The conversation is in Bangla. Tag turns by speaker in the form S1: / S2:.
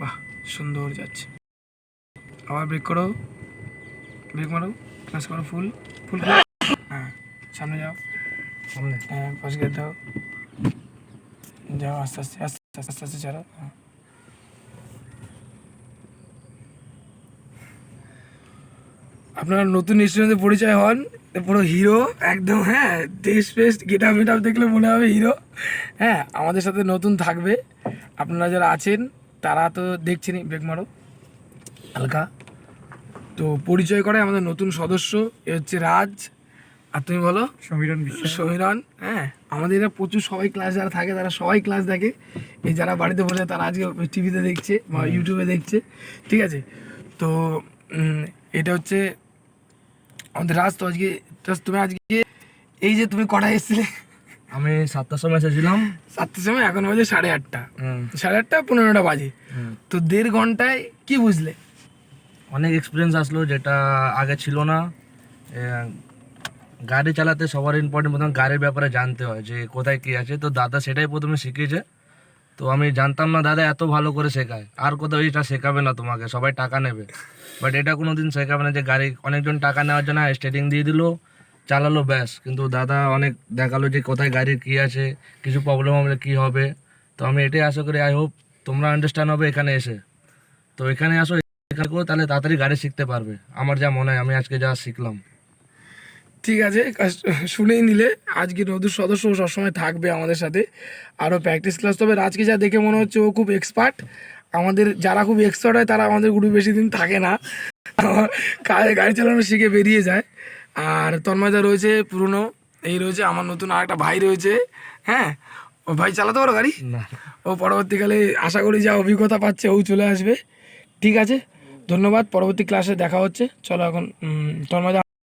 S1: বাহ সুন্দর যাচ্ছে আবার ব্রেক করো ব্রেক মারো ক্লাস করো ফুল ফুল হ্যাঁ সামনে যাও
S2: সামনে
S1: হ্যাঁ পাশ দাও যাও আস্তে আস্তে আস্তে আস্তে আস্তে আস্তে ছাড়ো হ্যাঁ। আপনারা নতুন স্টুডেন্টের পরিচয় হন। পুরো হিরো একদম হ্যাঁ দেশ ফেস্ট গেট আপ মেট দেখলে মনে হবে হিরো হ্যাঁ আমাদের সাথে নতুন থাকবে। আপনারা যারা আছেন তারা তো দেখছেনই ব্রেক মারো। হালকা। তো পরিচয় করে আমাদের নতুন সদস্য এ হচ্ছে রাজ। আর তুমি বলো?
S2: সমীরণ বিশ্বাস।
S1: সমীরণ হ্যাঁ আমাদের এরা প্রচুর সবাই ক্লাস যারা থাকে তারা সবাই ক্লাস দেখে। এই যারা বাড়িতে বসে তারা আজকে টিভিতে দেখছে বা ইউটিউবে দেখছে। ঠিক আছে? তো এটা হচ্ছে আমাদের রাজ তো আজকে তুমি আজকে এই যে তুমি কটা এসেছিলে?
S2: আমি সাতটার সময় এসেছিলাম।
S1: সাতটার সময় এখন বাজে সাড়ে আটটা। সাড়ে আটটা পনেরোটা বাজে। তো দেড় ঘন্টায় কি বুঝলে?
S2: অনেক এক্সপিরিয়েন্স আসলো যেটা আগে ছিল না। গাড়ি চালাতে সবার ইম্পর্টেন্ট প্রথম গাড়ির ব্যাপারে জানতে হয় যে কোথায় কী আছে। তো দাদা সেটাই প্রথমে শিখিয়েছে। তো আমি জানতাম না, দাদা, এত ভালো করে শেখায়। আর কোথাও এটা শেখাবে না তোমাকে, সবাই টাকা নেবে। বাট এটা কোনো দিন শেখাবে না যে গাড়ি, অনেকজন টাকা নেওয়ার জন্য স্টেটিং দিয়ে দিল, চালালো, ব্যাস। কিন্তু দাদা অনেক দেখাল যে কোথায় গাড়ির কী আছে, কিছু প্রবলেম হলে কী হবে। তো আমি এটাই আশা করি আই হোপ তোমরা আন্ডারস্ট্যান্ড হবে, এখানে এসে। তো এখানে আসো, এখানে তাহলে তাড়াতাড়ি গাড়ি শিখতে পারবে। আমার যা মনে হয়, আমি আজকে যা শিখলাম।
S1: ঠিক আছে শুনেই নিলে। আজকে নতুন সদস্য সবসময় থাকবে আমাদের সাথে। আরও প্র্যাকটিস ক্লাস তবে রাজকে যা দেখে মনে হচ্ছে ও খুব এক্সপার্ট আমাদের যারা খুব এক্সপার্ট হয় তারা আমাদের গ্রুপে বেশি দিন থাকে না। গাড়ি চালানো শিখে বেরিয়ে যায়। আর তন্ময়দা রয়েছে পুরনো। এই রয়েছে আমার নতুন আর একটা ভাই রয়েছে। হ্যাঁ? ও ভাই চালাতে পারো গাড়ি? ও পরবর্তীকালে আশা করি যা অভিজ্ঞতা পাচ্ছে ও চলে আসবে। ঠিক আছে? ধন্যবাদ। পরবর্তী ক্লাসে দেখা হচ্ছে। চলো এখন তন্ময়দা